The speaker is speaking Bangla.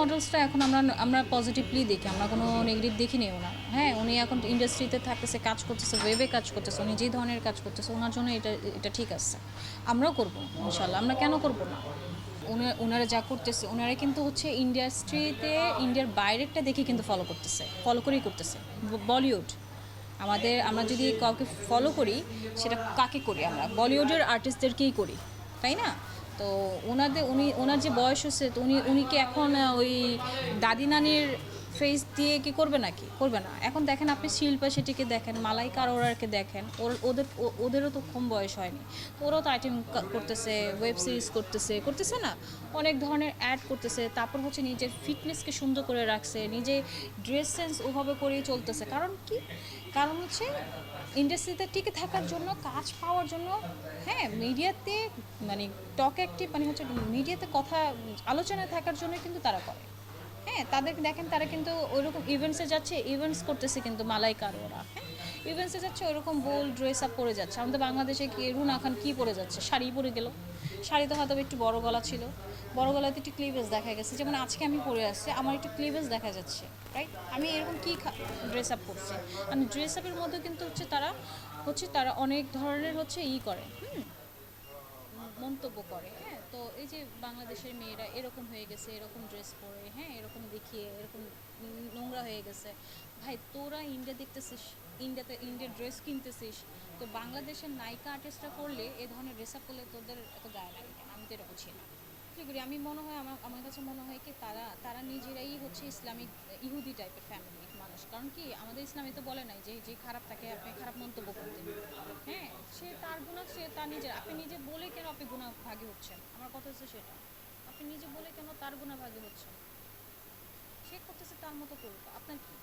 মডেলসটা এখন আমরা আমরা পজিটিভলি দেখি, আমরা কোনো নেগেটিভ দেখি নেই ওনার হ্যাঁ উনি এখন ইন্ডাস্ট্রিতে থাকতেছে, কাজ করতেছে ওয়েবে কাজ করতেছে, উনি যে ধরনের কাজ করতেছে ওনার জন্য এটা এটা ঠিক আছে। আমরাও করব ইনশাল্লাহ আমরা কেন করব না? ওনার যা করতেছে ওনারা কিন্তু হচ্ছে ইন্ডাস্ট্রিতে ইন্ডিয়ার বাইরেরটা দেখে কিন্তু ফলো করতেছে ফলো করেই করতেছে। বলিউড আমাদের, আমরা যদি কাউকে ফলো করি, সেটা কাকে করি আমরা? বলিউডের আর্টিস্টদেরকেই করি, তাই না? তো ওনাদের, উনি, ওনার যে বয়স হচ্ছে, তো উনি উনি কি এখন ওই দাদি নানির ফেস দিয়ে কি করবে নাকি? করবে না। এখন দেখেন আপনি শিল্পা সেটিকে দেখেন, মালাইকা আরোরাকে দেখেন, ওর, ওদের ওদেরও তো কম বয়স হয়নি। ওরাও তো আইটেম করতেছে ওয়েব সিরিজ করতেছে করতেছে না? অনেক ধরনের অ্যাড করতেছে, তারপর হচ্ছে নিজের ফিটনেসকে সুন্দর করে রাখছে, নিজে ড্রেস সেন্স ওভাবে করেই চলতেছে। কারণ কি? কারণ হচ্ছে ইন্ডাস্ট্রিতে টিকে থাকার জন্য, কাজ পাওয়ার জন্য হ্যাঁ মিডিয়াতে মানে টক অ্যাক্টিভ মানে হচ্ছে মিডিয়াতে কথা, আলোচনায় থাকার জন্য কিন্তু তারা করে। হ্যাঁ তাদের দেখেন তারা কিন্তু ওইরকম ইভেন্টসে যাচ্ছে ইভেন্টস করতেছে কিন্তু মালাইকার ওরা। হ্যাঁ ইভেন্টসে যাচ্ছে ওইরকম বোল ড্রেস আপ পরে যাচ্ছে। আমাদের বাংলাদেশে কি রুনা খান কী পরে যাচ্ছে? শাড়ি পরে গেল। শাড়িতে হয়তো একটু বড় গলা ছিল। বড় গলাতে একটু ক্লিভেজ দেখা গেছে। যেমন আজকে আমি পরে আসছি, আমার একটু ক্লিভেজ দেখা যাচ্ছে রাইট আমি এরকম কী ড্রেস আপ করছি? মানে ড্রেস আপের মধ্যে কিন্তু হচ্ছে তারা হচ্ছে তারা অনেক ধরনের হচ্ছে ই করে। হুম মন্তব্য করে হ্যাঁ? তো এই যে বাংলাদেশের মেয়েরা এরকম হয়ে গেছে, এরকম ড্রেস পরে হ্যাঁ? এরকম দেখিয়ে, এরকম নোংরা হয়ে গেছে। ভাই, তোরা ইন্ডিয়া দেখতেছিস ইন্ডিয়াতে ইন্ডিয়ার ড্রেস কিনতেছিস, তো বাংলাদেশের নায়িকা আর্টিস্টরা করলে এ ধরনের ড্রেস আপ করলে তোদের এত গায়ে লাগে কেন? আমি তো এটা বুঝি না। করি? আমি মনে হয়, আমার আমার কাছে মনে হয় কি তারা তারা নিজেরাই হচ্ছে ইসলামিক, ইহুদি টাইপের ফ্যামিলি কারণ কি, আমাদের ইসলামে তো বলে নাই যে যে খারাপ তাকে আপনি খারাপ মন্তব্য করতেন হ্যাঁ সে তার গুণা সে তার নিজের আপনি নিজে বলে কেন আপনি গুণা ভাগে হচ্ছেন? আমার কথা হচ্ছে সেটা। আপনি নিজে বলে কেন তার গুণা ভাগে হচ্ছেন? সে করতেছে তার মতো করুক। আপনার কি?